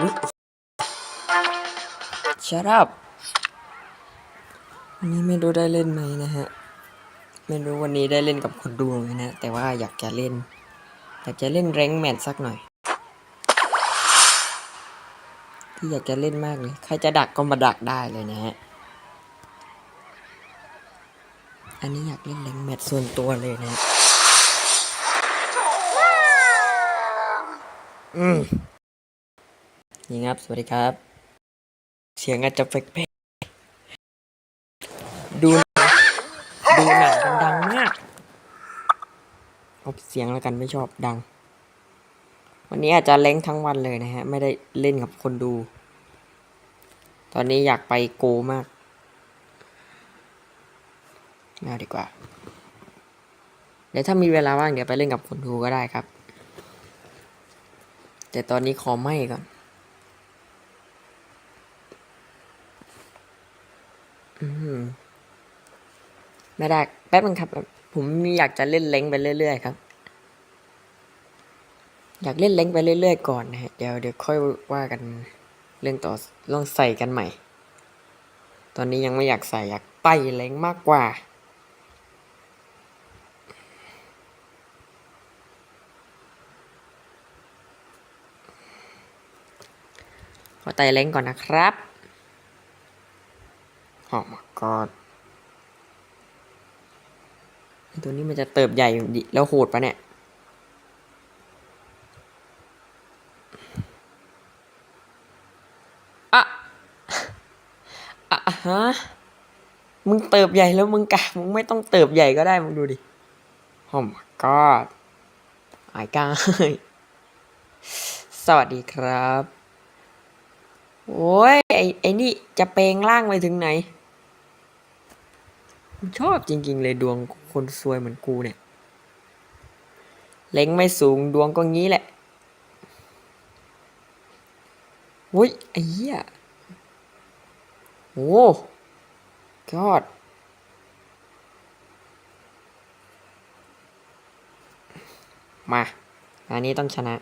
อุ๊ย Shut up วันนี้ไม่รู้ได้เล่นไหมนะฮะ ไม่รู้วันนี้ได้เล่นกับคนดูไหมนะ แต่ว่าอยากจะเล่น อยากจะเล่นแรงแมทสักหน่อย ที่อยากจะเล่นมากเลย ใครจะดักก็มาดักได้เลยนะฮะ อันนี้อยากเล่นแรงแมทส่วนตัวเลยนะฮะอืม นี่ครับ สวัสดีครับ เสียงอาจจะแปลกๆดูดูหนังมันดังมากเอาเสียงแล้วกันไม่ชอบดัง วันนี้อาจจะเล้งทั้งวันเลยนะฮะ ไม่ได้เล่นกับคนดู ตอนนี้อยากไปโกมากไม่เอาดีกว่า เดี๋ยวถ้ามีเวลาว่างเดี๋ยวไปเล่นกับคนดูก็ได้ครับ แต่ตอนนี้ขอไม่ก่อน ไม่ได้แป๊บนึงครับ ผมอยากจะเล่นเล้งไปเรื่อยๆครับ อยากเล่นเล้งไปเรื่อยๆก่อนนะฮะเดี๋ยวเดี๋ยวค่อยว่ากันเรื่องต่อลองใส่กันใหม่ ตอนนี้ยังไม่อยากใส่อยากไต่เล้งมากกว่าขอไต่เล้งก่อนนะครับโอ้ my god ไอ้ ตัวนี้มันจะเติบใหญ่แล้วโหดปะเนี่ยอะอะอะฮะ มึงเติบใหญ่แล้วมึงกะมึงไม่ต้องเติบใหญ่ก็ได้มึงดูดิโอ้ my god ไอ้กายสวัสดีครับ โอ้ยไอ้ไอ้นี่จะเปลงร่างไปถึงไหน ชอบจริง ๆ เลยดวง คนซวยเหมือนกูเนี่ย เล็งไม่สูงดวงก็งี้แหละอุ้ยไอ้เหี้ยโอ้ยอดมา อันนี้ต้องชนะ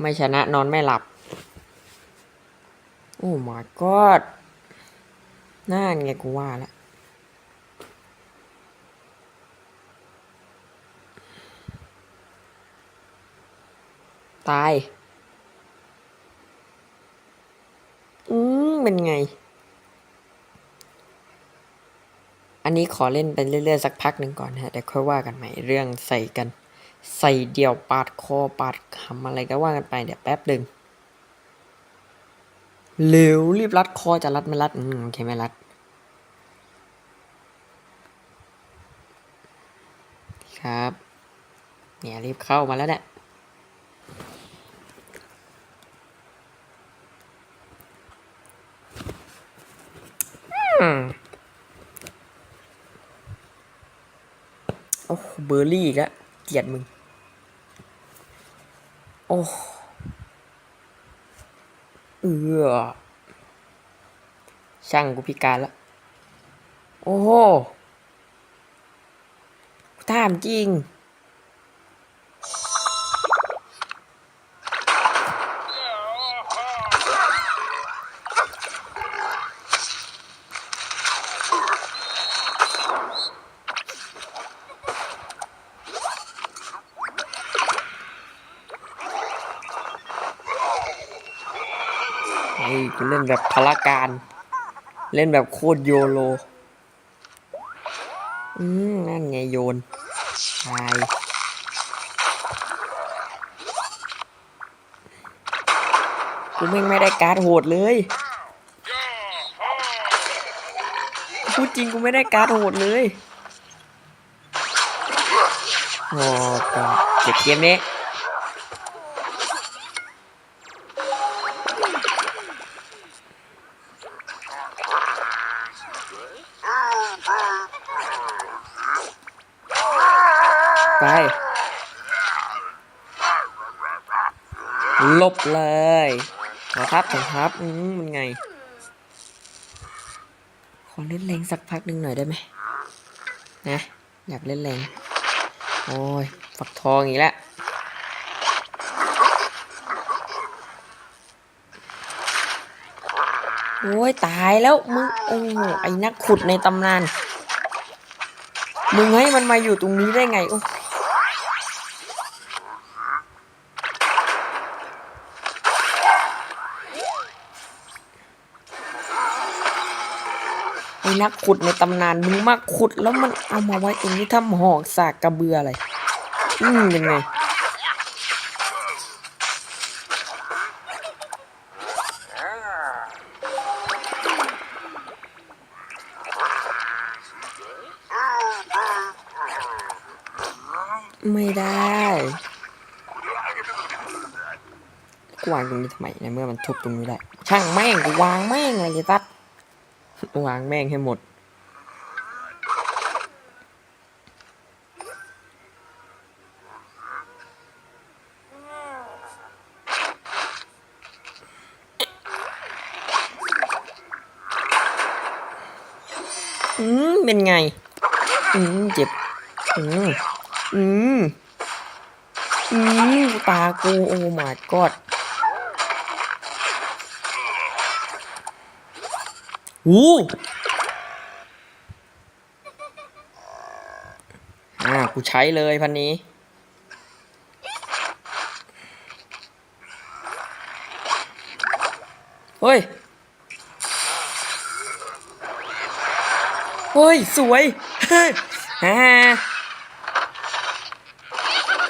ไม่ชนะนอนไม่หลับ โอ้ my god น่าไงกูว่าแล้ว ตาย อืมเป็นไง อันนี้ขอเล่นไปเรื่อยๆ สักพักหนึ่งก่อนฮะเดี๋ยวค่อยว่ากันใหม่เรื่องใส่กัน ใส่เดี่ยวปาดคอปาดคำอะไรก็ว่ากันไปเดี๋ยวแป๊บหนึ่งเร็วรีบรัดคอจะรัดไม่รัดอืมโอเคไม่รัดครับ เนี่ยรีบเข้ามาแล้วเนี่ย โอ้เบอร์รี่อีกแล้วเกลียดมึง โอ้เออช่างกูพิการแล้วโอ้โหถามจริง เฮ้ย กูเล่นแบบพละการ เล่นแบบโคตรโยโล อืมนั่นไงโยนตายกูแม่งไม่ได้การ์ดโหดเลยพูดจริงกูไม่ได้การ์ดโหดเลย โอ้ก็เก็บเกมนี้ บเลยขอครับขอครับอืมมันไง ขอเล่นแรงสักพักหนึ่งหน่อยได้ไหมนะอยากเล่นแรงโอ้ยฝักทองอีกแล้วโอ้ยตายแล้วมึงโอ้ไอ้นักขุดในตำนาน มึงให้มันมาอยู่ตรงนี้ได้ไงโอ้ นักขุดในตำนานมึงมาขุดแล้วมันเอามาไว้ตรงนี้ทำหอกสากกระเบืออะไร อืมเป็นไงไม่ได้กูวางตรงนี้ทำไมในเมื่อมันทุบตรงนี้ได้ ช่างแม่งกูวางแม่งเลยตัด วางแม่งให้หมด อืม เป็นไง อืม เจ็บ อืม อืม อืม ตากู โอ้ my god อู้อ่ากูใช้เลยพันนี้ เฮ้ย เฮ้ย สวยฮ่า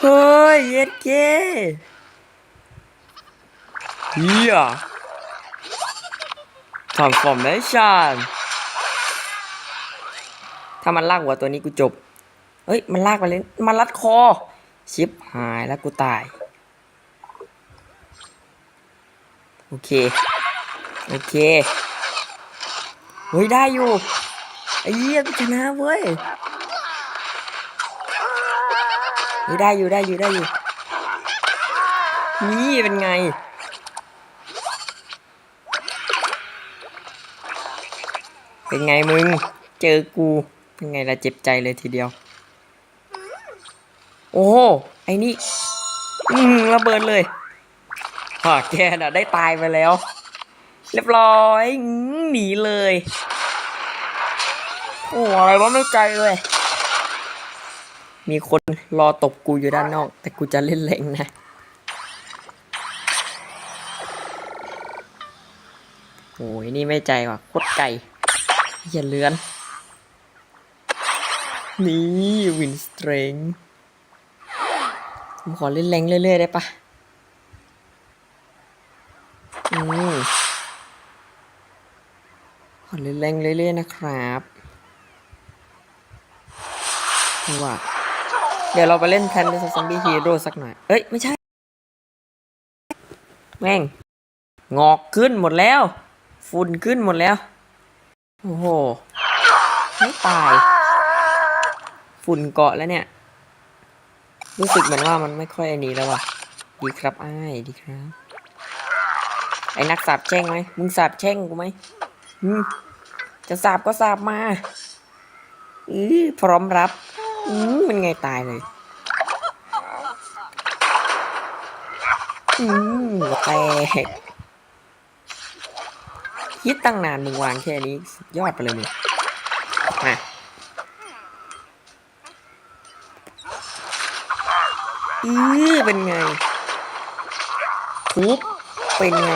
เฮ้ย เย็ดเก้เฮีย transformation ถ้ามันลากหัวตัวนี้กูจบ เฮ้ย มันลากไปเลยมันรัดคอ ชิปหายแล้วกูตาย โอเค โอเค เฮ้ย ได้อยู่ ไอ้เหี้ยกูชนะเว้ยเฮ้ยได้อยู่ได้อยู่ได้อยู่ นี่เป็นไง เป็นไงมึง เจอกู เป็นไงละเจ็บใจเลยทีเดียว โอ้โหไอ้นี่ อืมระเบิดเลยฮ่าแกน่ะได้ตายไปแล้ว เรียบร้อยหนีเลย โอ้อะไรวะไม่ใจเลย มีคนรอตบกูอยู่ด้านนอก แต่กูจะเล่นแรงนะโอ้ยนี่ไม่ใจว่ะโคตรไก่ อย่าเลือน นี่วินสเตรงผมขอเล่นแรงเรื่อยๆได้ปะอืมขอเล่นแรงเรื่อยๆนะครับว่าเดี๋ยวเราไปเล่นแพนเดอร์ซอมบี้ฮีโร่สักหน่อย เอ้ย ไม่ใช่ แม่ง งอกขึ้นหมดแล้ว ฝุ่นขึ้นหมดแล้ว โอ้โห ไม่ตาย ฝุ่นเกาะแล้วเนี่ย รู้สึกเหมือนว่ามันไม่ค่อยอันนี้แล้วว่ะ ดีครับอ้ายดีครับ ไอ้นักสาบแช่งไหม มึงสาบแช่งกูไหมอืมจะสาบก็สาบมาอือพร้อมรับ อืมมันไงตายเลย อืมแตก คิดตั้งนานมึงวางแค่นี้ ยอดไปเลยมึงมาอือเป็นไงทุบเป็นไง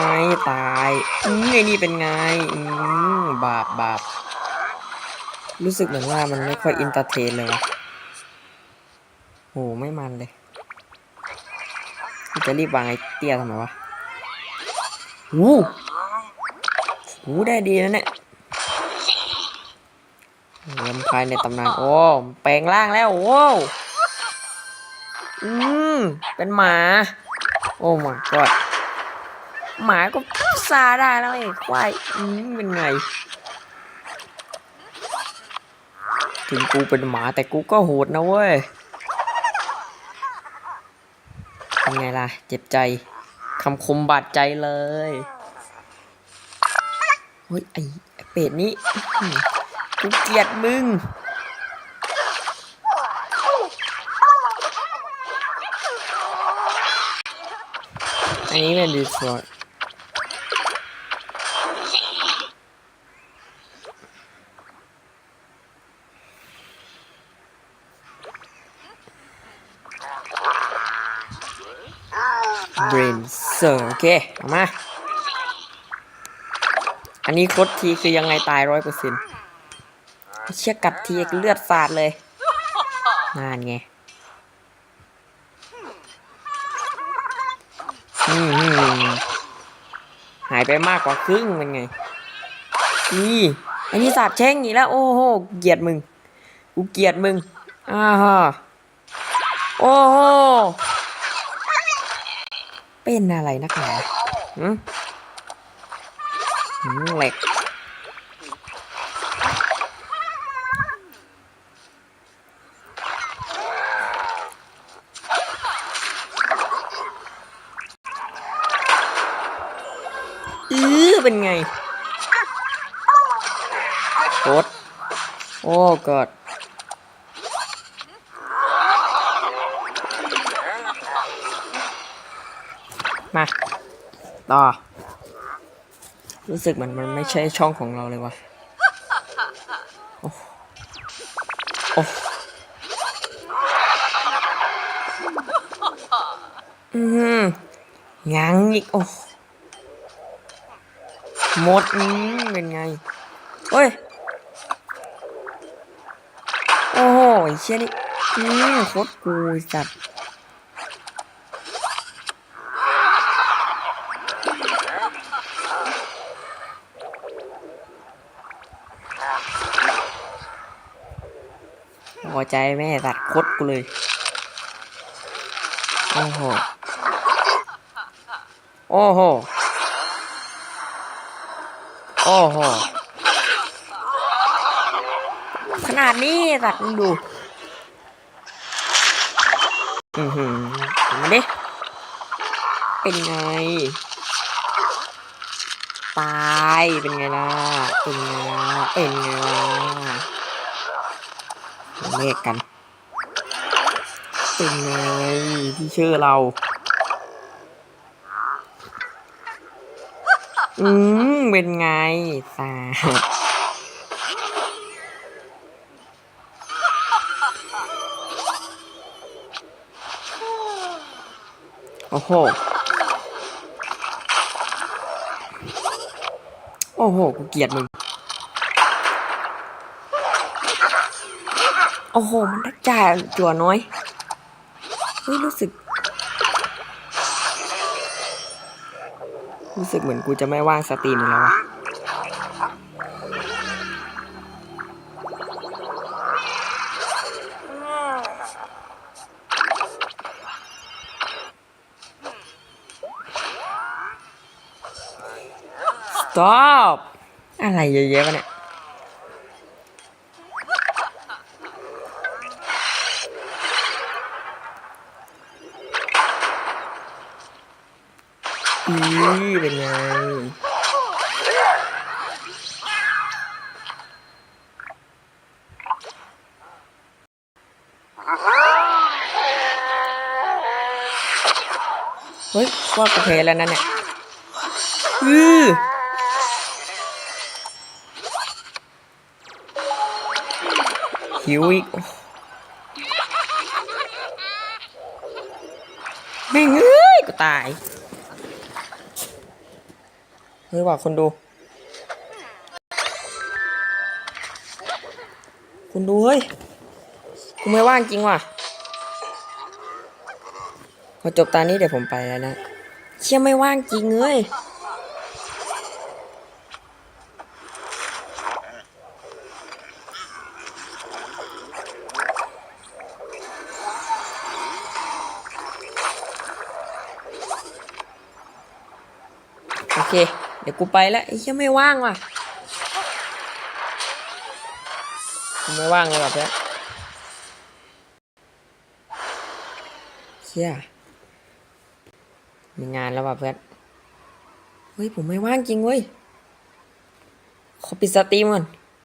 ตายอือไอ้นี่เป็นไงอืมบาปบาปรู้สึกเหมือนว่ามันไม่ค่อยอินเตอร์เทนเลยวะโหไม่มันเลย จะรีบวางไอ้เตี้ยทำไมวะวู้ หูได้ดีนะเนี่ยเรียมภายในตำนาน โอ้ แปลงร่างแล้วโว้วอืม เป็นหมา โอ้มากอดหมาก็ซาได้แล้วไอ้ควายอืมเป็นไง ถึงกูเป็นหมาแต่กูก็โหดนะเว้ยเป็นไงล่ะ เจ็บใจ คำคมบาดใจเลยเฮ้ยไอ้เป็ดนี้กูเกลียดมึง อันนี้เลยดีสุดเบรนเซอร์โอเค มา นนี้โคตรทีคือยังไงตายร้อยเปอร์เซ็นต์เชี่ยกัดทีเลือดสาดเลยนานไงหายไปมากกว่าครึ่งเป็นไง นี่อันนี้สาดแช่งอีกแล้ว โอ้โห เกลียดมึง กูเกลียดมึง อ้าฮะโอ้โห เป็นอะไรนักหนาหืมหืม เหล็ก อือเป็นไงโคตรโอ้กอดมา ต่อ รู้สึกเหมือนมันไม่ใช่ช่องของเราเลยวะโอ้โอ้อืมยังอีก โอ้หมดอืมเป็นไงเฮ้ย โอ้โหเชี่ยนี่อืมโคตรกูไอ้สัตว์พอ ใจแม่สัตว์โคตรกูเลย โอ้โห โอ้โห โอ้โห ขนาดนี้สัตว์มึงดู อือหือเห็นไหมดิ เป็นไง ตาย เป็นไงล่ะ เป็นไงล่ะเป็นไงล่ะ เลขกันเป็นไงที่ชื่อเรา อืม เป็นไงสาโอ้โห โอ้โห กูเกลียดมึง โอ้โห มันจ่ายจั่วน้อยเฮ้ยรู้สึก รู้สึกเหมือนกูจะไม่ว่างสตรีมแล้วอะตอปอะไรเยอะแยะวะเนี่ย อีเป็นไง เฮ้ยว่ากูเพลแล้วนั่นเนี่ยอือหิวอีกแม่งเอ้ยกูตาย เฮ้ยว่าคนดู คุณดูเฮ้ยกูไม่ว่างจริงว่ะ พอจบตานี้เดี๋ยวผมไปแล้วนะ เชี่ยไม่ว่างจริงเอ้ยโอเค เดี๋ยวกูไปแล้วไอ้เหี้ยไม่ว่างว่ะกูไม่ว่างเลยแบบเนี้ยเชี่ยมีงานแล้วว่ะเพื่อนเฮ้ยผมไม่ว่างจริงเว้ยขอปิดสตรีมก่อน